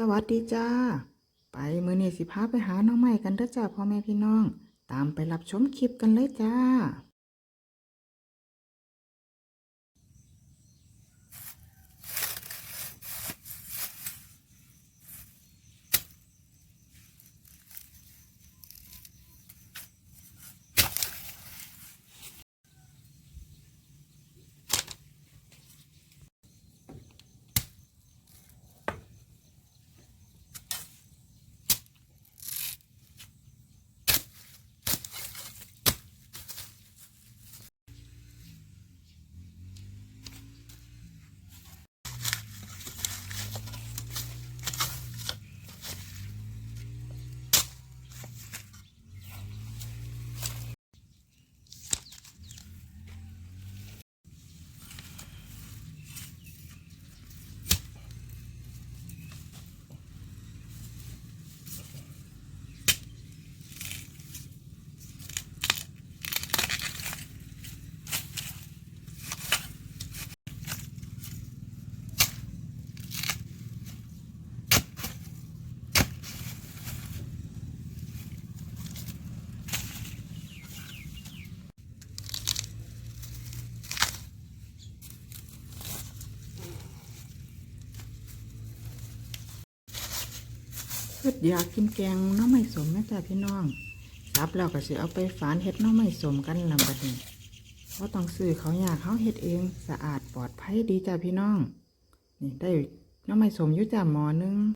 สวัสดีจ้า ไปมือนี่สิพาไปหาน้องใหม่กันเด้อจ้าพ่อแม่พี่น้อง ตามไปรับชมคลิปกันเลยจ้า เฮ็ดอยากกินแกงน้องไม่สมนะจ้าพี่น้องรับแล้วก็สิเอาไปฝานเฮ็ดน้องไม่สมกันลำบัดนี้ว่าต้องซื้อเขาอยากเขาเฮ็ดเองสะอาดปลอดภัยดีจ้าพี่น้อง นี่ได้น้องไม่สมยุ่จ้าหมอนึง